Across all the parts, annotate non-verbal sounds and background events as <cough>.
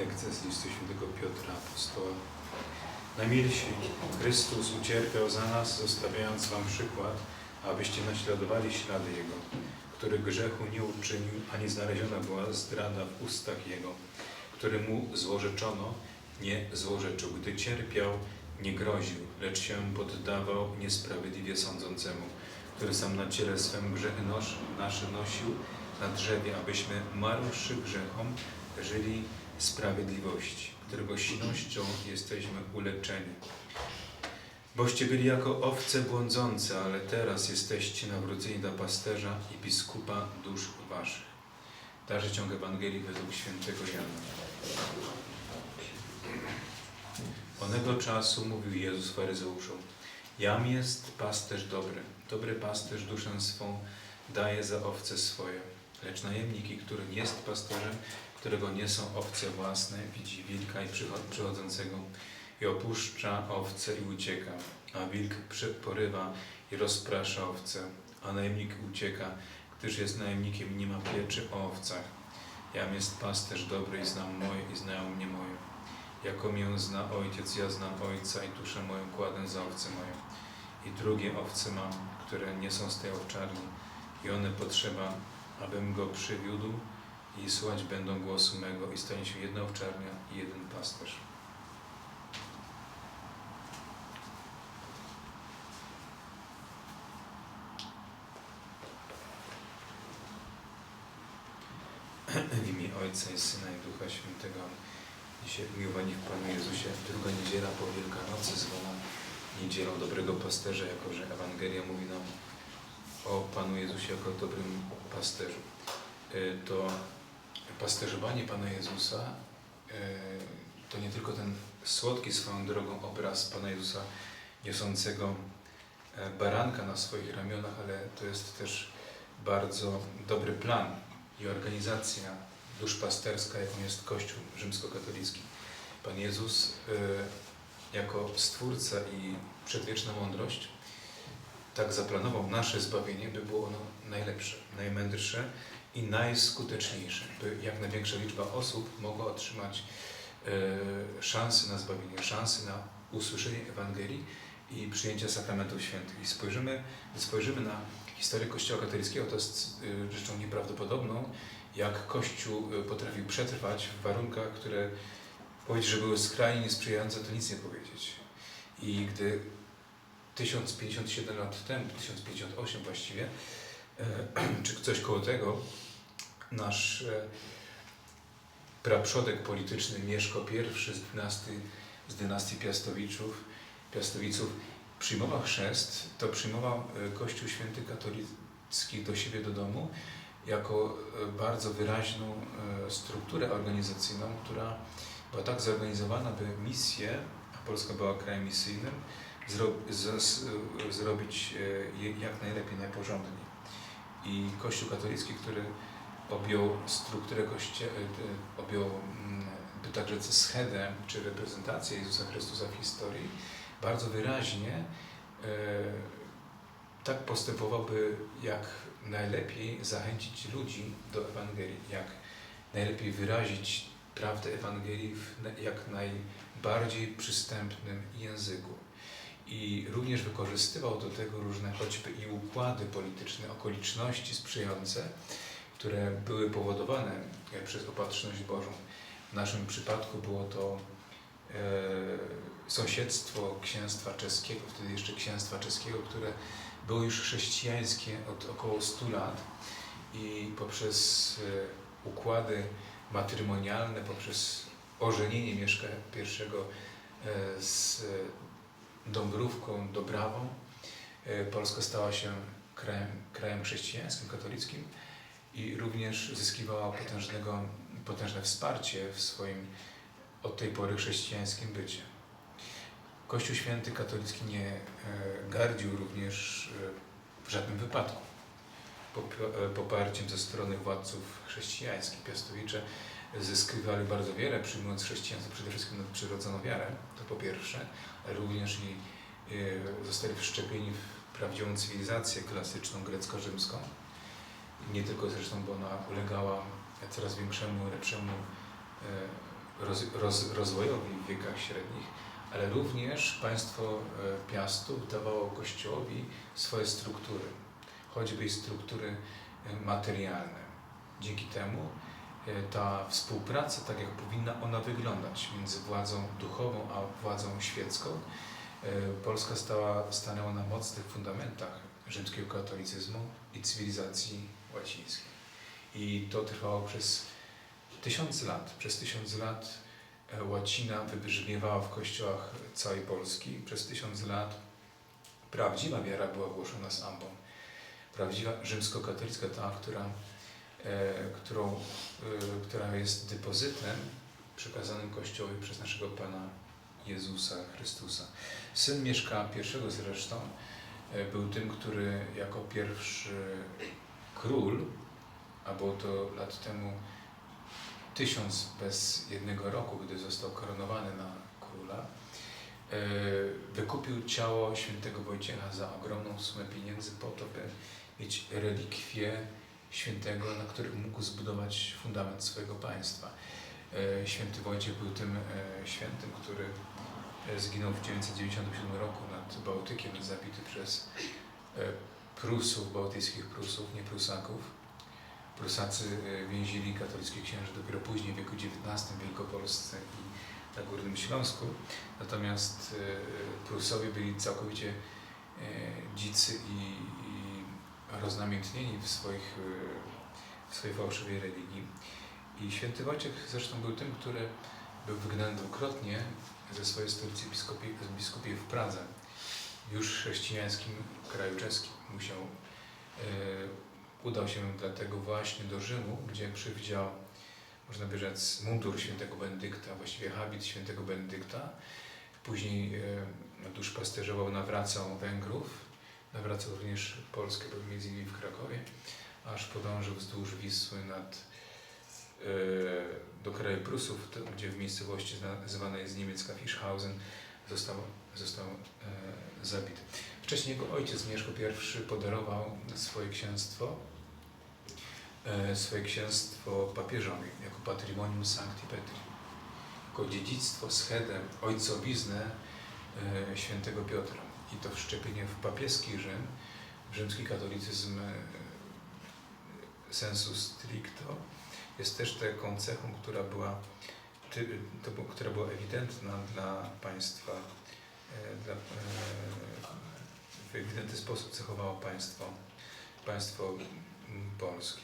Lekcja z listu świętego Piotra Apostoła. Najmilsi, Chrystus ucierpiał za nas, zostawiając wam przykład, abyście naśladowali ślady Jego, który grzechu nie uczynił, ani znaleziona była zdrada w ustach Jego, który mu złorzeczono, nie złorzeczył. Gdy cierpiał, nie groził, lecz się poddawał niesprawiedliwie sądzącemu, który sam na ciele swym grzechy nosz, nasze nosił na drzewie, abyśmy marłszy grzechom żyli sprawiedliwości, którego silnością jesteśmy uleczeni. Boście byli jako owce błądzące, ale teraz jesteście nawróceni do pasterza i biskupa dusz waszych. Dalszy ciąg Ewangelii według świętego Jana. Onego czasu mówił Jezus faryzeuszom, Jam jest pasterz dobry, dobry pasterz duszę swą daje za owce swoje. Lecz najemniki, który nie jest pasterzem, którego nie są owce własne, widzi wilka i przycho- przychodzącego i opuszcza owce i ucieka, a wilk porywa i rozprasza owce, a najemnik ucieka, gdyż jest najemnikiem i nie ma pieczy o owcach. Jam jest pasterz dobry i znam moje i znają mnie moje. Jako mię zna ojciec, ja znam ojca i duszę moją kładę za owce moje. I drugie owce mam, które nie są z tej owczarni i one potrzeba, abym go przywiódł i słuchać będą głosu mego i stanie się jedna owczarnia i jeden pasterz. W imię Ojca i Syna i Ducha Świętego. Dzisiaj miłowani w Panu Jezusie, druga niedziela po Wielkanocy zwana niedzielą dobrego pasterza, jako że Ewangelia mówi nam o Panu Jezusie jako dobrym pasterzu. Y, To pasterzowanie Pana Jezusa y, to nie tylko ten słodki swoją drogą obraz Pana Jezusa niosącego e, baranka na swoich ramionach, ale to jest też bardzo dobry plan i organizacja duszpasterska, jaką jest Kościół rzymskokatolicki. Pan Jezus y, jako Stwórca i przedwieczna mądrość tak zaplanował nasze zbawienie, by było ono najlepsze, najmędrsze i najskuteczniejsze, by jak największa liczba osób mogła otrzymać y, szansy na zbawienie, szansy na usłyszenie Ewangelii i przyjęcie sakramentów świętych. I spojrzymy, spojrzymy na historię Kościoła katolickiego, to jest y, rzeczą nieprawdopodobną, jak Kościół y, potrafił przetrwać w warunkach, które powiedzieć, że były skrajnie niesprzyjające, to nic nie powiedzieć. I gdy 1057 lat temu, 1058 właściwie, e, <clears throat> czy coś koło tego, nasz e, praprzodek polityczny Mieszko I z dynastii, z dynastii Piastowiczów, Piastowiców przyjmował chrzest, to przyjmował e, Kościół Święty Katolicki do siebie do domu jako e, bardzo wyraźną strukturę organizacyjną, która była tak zorganizowana, by misję, a Polska była krajem misyjnym, zro, z, z, zrobić jak najlepiej, najporządniej. I Kościół katolicki, który objął strukturę kościoła, objął mm, także schedę czy reprezentację Jezusa Chrystusa w historii, bardzo wyraźnie e, tak postępował, by jak najlepiej zachęcić ludzi do Ewangelii, jak najlepiej wyrazić prawdę Ewangelii w jak najbardziej przystępnym języku. I również wykorzystywał do tego różne choćby i układy polityczne, okoliczności sprzyjające, które były powodowane e, przez opatrzność Bożą. W naszym przypadku było to e, sąsiedztwo księstwa czeskiego, wtedy jeszcze księstwa czeskiego, które było już chrześcijańskie od około 100 lat i poprzez e, układy matrymonialne, poprzez ożenienie Mieszka I e, z Dąbrówką Dobrawą, e, Polska stała się krajem, krajem chrześcijańskim, katolickim i również zyskiwała potężnego, potężne wsparcie w swoim od tej pory chrześcijańskim bycie. Kościół Święty Katolicki nie e, gardził również e, w żadnym wypadku e, poparciem ze strony władców chrześcijańskich. Piastowicze zyskiwali bardzo wiele, przyjmując chrześcijaństwo przede wszystkim nadprzyrodzoną wiarę, to po pierwsze, ale również i zostali wszczepieni w prawdziwą cywilizację klasyczną grecko-rzymską. Nie tylko zresztą, bo ona ulegała coraz większemu, lepszemu e, roz, roz, rozwojowi w wiekach średnich, ale również państwo e, Piastów dawało Kościołowi swoje struktury, choćby i struktury e, materialne. Dzięki temu e, ta współpraca, tak jak powinna ona wyglądać między władzą duchową a władzą świecką, e, Polska stała, stanęła na mocnych fundamentach rzymskiego katolicyzmu i cywilizacji łacińskiej. I to trwało przez tysiąc lat. Przez tysiąc lat e, łacina wybrzmiewała w kościołach całej Polski. Przez tysiąc lat prawdziwa wiara była głoszona z ambon. Prawdziwa rzymskokatolicka ta, która, e, którą, e, która jest depozytem przekazanym Kościołowi przez naszego Pana Jezusa Chrystusa. Syn Mieszka I zresztą e, był tym, który jako pierwszy król, a było to lat temu tysiąc bez jednego roku, gdy został koronowany na króla, e, wykupił ciało świętego Wojciecha za ogromną sumę pieniędzy po to, by mieć relikwie świętego, na którym mógł zbudować fundament swojego państwa. E, Święty Wojciech był tym e, świętym, który zginął w 997 roku nad Bałtykiem, zabity przez Prusów, bałtyckich Prusów, nie Prusaków. Prusacy e, więzili katolickich księży dopiero później, w wieku XIX w Wielkopolsce i na Górnym Śląsku. Natomiast e, Prusowie byli całkowicie e, dzicy i, i roznamiętnieni w, swoich, w swojej fałszywej religii. I święty Wojciech zresztą był tym, który był wygnany dwukrotnie ze swojej stolicy biskupiej w Pradze. Już chrześcijańskim kraju czeskim musiał e, udał się dlatego właśnie do Rzymu, gdzie przywdział, można by rzec, mundur świętego Benedykta, właściwie habit świętego Benedykta. Później e, duszpasterzował, nawracał Węgrów, nawracał również Polskę, był między innymi w Krakowie, aż podążył wzdłuż Wisły nad, e, do kraju Prusów, gdzie w miejscowości zwanej jest niemiecka Fischhausen został, został e, zabity. Wcześniej jego ojciec Mieszko I podarował swoje księstwo, e, swoje księstwo papieżowi jako patrimonium Sancti Petri, jako dziedzictwo, schedę, ojcowiznę e, świętego Piotra. I to wszczepienie w papieski Rzym, w rzymski katolicyzm e, sensu stricto, jest też taką cechą, która była, ty, to, która była ewidentna dla państwa, e, dla, e, w ewidentny sposób cechowało państwo, państwo polskie.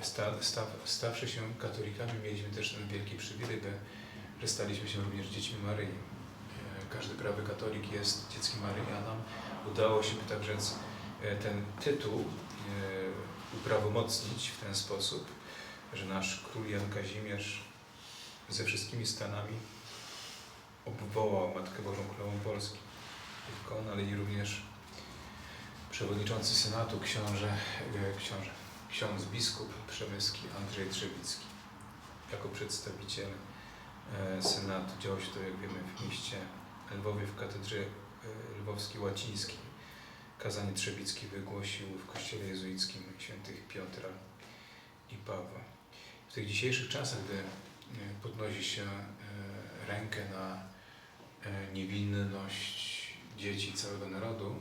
Sta, staw, stawszy się katolikami, mieliśmy też ten wielki przywilej, że staliśmy się również dziećmi Maryi. E, Każdy prawy katolik jest dzieckiem Maryi, a nam udało się, tak rzec, ten tytuł uprawomocnić w ten sposób, że nasz król Jan Kazimierz ze wszystkimi stanami obwołał Matkę Bożą Królową Polski. Tylko on, ale i również przewodniczący Senatu, książę, e, książę, ksiądz biskup przemyski Andrzej Trzebicki. Jako przedstawiciel e, Senatu działo się to, jak wiemy, w mieście Lwowie w katedrze e, lwowskiej łacińskiej. Kazanie Trzebicki wygłosił w kościele jezuickim świętych Piotra i Pawła. W tych dzisiejszych czasach, gdy podnosi się e, rękę na e, niewinność dzieci całego narodu,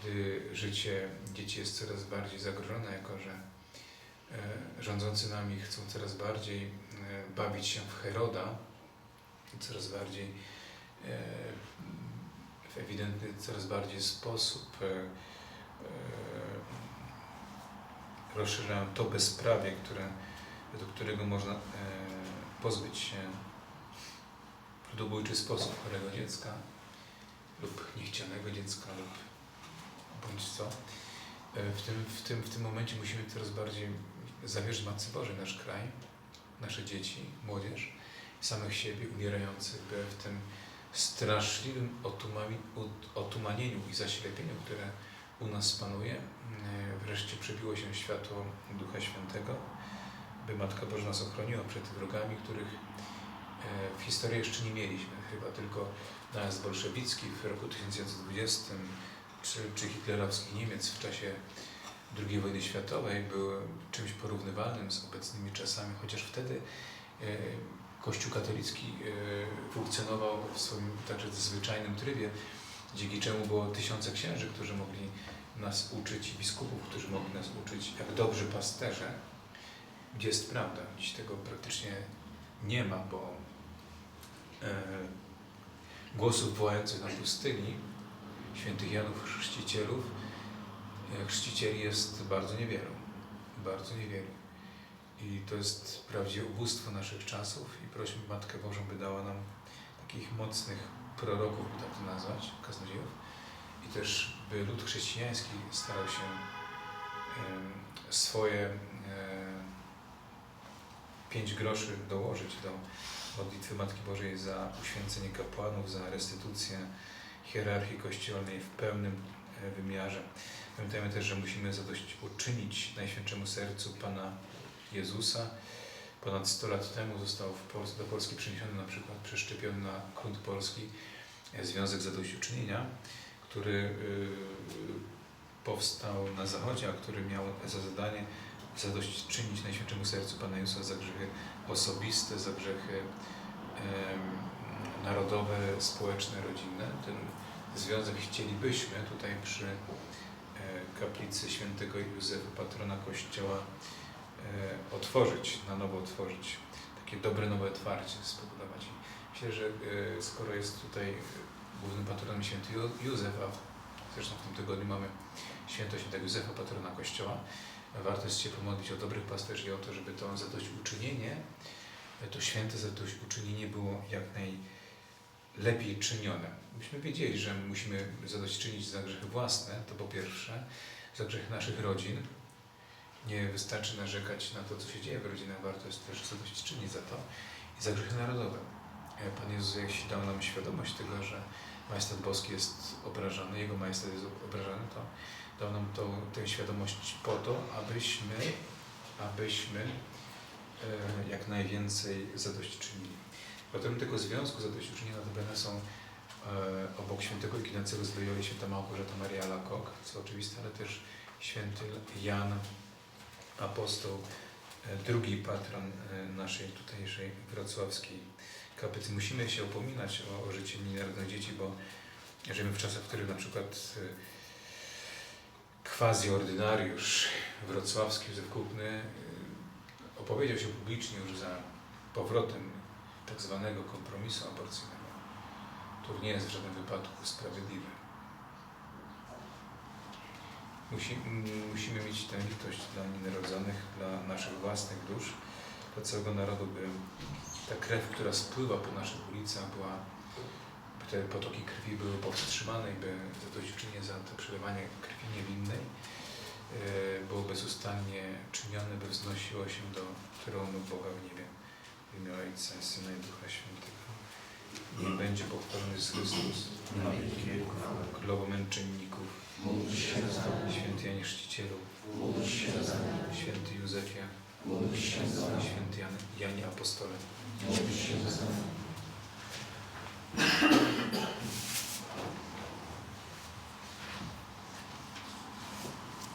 gdy życie dzieci jest coraz bardziej zagrożone, jako że rządzący nami chcą coraz bardziej bawić się w Heroda, coraz bardziej w ewidentny, coraz bardziej sposób rozszerzają to bezprawie, które, według którego można pozbyć się w ludobójczy sposób chorego dziecka lub niechcianego dziecka lub bądź co. E, W tym, w, tym, w tym momencie musimy coraz bardziej zawierzyć Matce Bożej nasz kraj, nasze dzieci, młodzież, samych siebie umierających, w tym straszliwym otumanieniu i zaślepieniu, które u nas panuje, e, wreszcie przebiło się światło Ducha Świętego, by Matka Boża nas ochroniła przed wrogami, których e, w historii jeszcze nie mieliśmy. Chyba tylko najazd bolszewicki w roku 1920 czy, czy hitlerowski Niemiec w czasie II wojny światowej był czymś porównywalnym z obecnymi czasami, chociaż wtedy e, Kościół katolicki e, funkcjonował w swoim także zwyczajnym trybie, dzięki czemu było tysiące księży, którzy mogli nas uczyć biskupów, którzy mogli nas uczyć, jak dobrzy pasterze, gdzie jest prawda. Dziś tego praktycznie nie ma, bo e, głosów wołających na pustyni, świętych Janów Chrzcicielów, e, chrzcicieli jest bardzo niewielu. Bardzo niewielu. I to jest wprawdzie ubóstwo naszych czasów i prośmy Matkę Bożą, by dała nam takich mocnych proroków, by tak to nazwać, kaznodziejów. I też by lud chrześcijański starał się swoje e, pięć groszy dołożyć do modlitwy Matki Bożej za uświęcenie kapłanów, za restytucję hierarchii kościelnej w pełnym e, wymiarze. Pamiętajmy też, że musimy zadośćuczynić Najświętszemu Sercu Pana Jezusa. Ponad 100 lat temu został w Pols- do Polski przeniesiony na przykład, przeszczepiony na grunt polski e, Związek Zadośćuczynienia, który y, powstał na Zachodzie, a który miał za zadanie zadośćczynić Najświętszemu Sercu Pana Jezusa za grzechy osobiste, za grzechy narodowe, społeczne, rodzinne. Ten związek chcielibyśmy tutaj przy e, kaplicy świętego Józefa, patrona Kościoła, e, otworzyć, na nowo otworzyć, takie dobre nowe otwarcie spowodować. Myślę, że e, skoro jest tutaj głównym patronem święty Jó- Józef, a zresztą w tym tygodniu mamy święto świętego Józefa, patrona Kościoła, warto jest się pomodlić o dobrych pasterzy i o to, żeby to zadośćuczynienie, to święte zadośćuczynienie było jak najlepiej czynione. Myśmy wiedzieli, że musimy zadośćczynić za grzechy własne, to po pierwsze, za grzechy naszych rodzin. Nie wystarczy narzekać na to, co się dzieje w rodzinach, warto jest też zadośćczynić za to i za grzechy narodowe. E, Pan Jezus, jeśli dał nam świadomość tego, że majestat boski jest obrażany, Jego majestat jest obrażany, to dał nam tą, tę świadomość po to, abyśmy, abyśmy e, jak najwięcej zadośćczynili. Potem tego związku zadośćuczynienia notabene są e, obok świętego Ignacego z Loyoli święta Małgorzata Maria Lakok, co oczywiste, ale też święty Jan Apostoł, e, drugi patron e, naszej tutejszej wrocławskiej kaplicy. Musimy się upominać o, o życie nienarodzonych dzieci, bo żyjemy w czasach, w których na przykład e, quasi-ordynariusz wrocławski Józef Kupny y, opowiedział się publicznie już za powrotem tak zwanego kompromisu aborcyjnego, który nie jest w żadnym wypadku sprawiedliwy. Musi, musimy mieć tę litość dla nienarodzonych, dla naszych własnych dusz, dla całego narodu, by ta krew, która spływa po naszych ulicach, była by te potoki krwi były powstrzymane i by zadośćuczynienie za to przelewanie krwi niewinnej e, było bezustannie czynione, by wznosiło się do tronu Boga w niebie. W imię Ojca, Syna i Ducha Świętego. Niech będzie pochwalony Jezus Chrystus, na wieki wieków. Królowo Męczenników, Módl się za nami, Święty Janie Chrzcicielu, módl się za nami, Święty Józefie, módl się za nami, Święty Jan, Janie Apostole. Ще